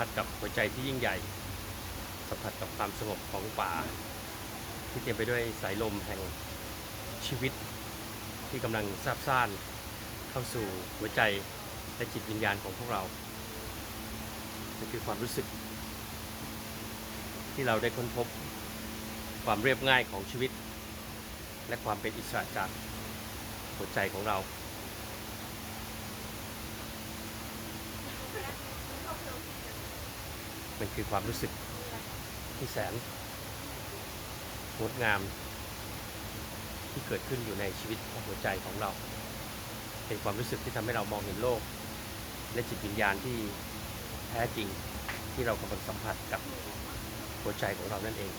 ผัสกับหัวใจที่ยิ่งใหญ่ สัมผัสกับความสงบของป่า ที่เต็มไปด้วยสายลมแห่งชีวิต ที่กำลังซาบซ่านเข้าสู่หัวใจและจิตวิญญาณของพวกเรานั่นคือความรู้สึก ที่เราได้ค้นพบความเรียบง่ายของชีวิต และความเป็นอิสระจากหัวใจของเรา มันคือความรู้สึกที่แสนงดงาม ที่เกิดขึ้นอยู่ในชีวิตของหัวใจของเรา เป็นความรู้สึกที่ทำให้เรามองเห็นโลก และจิตวิญญาณที่แท้จริงที่เรากำลังสัมผัสกับหัวใจของเรานั่นเอง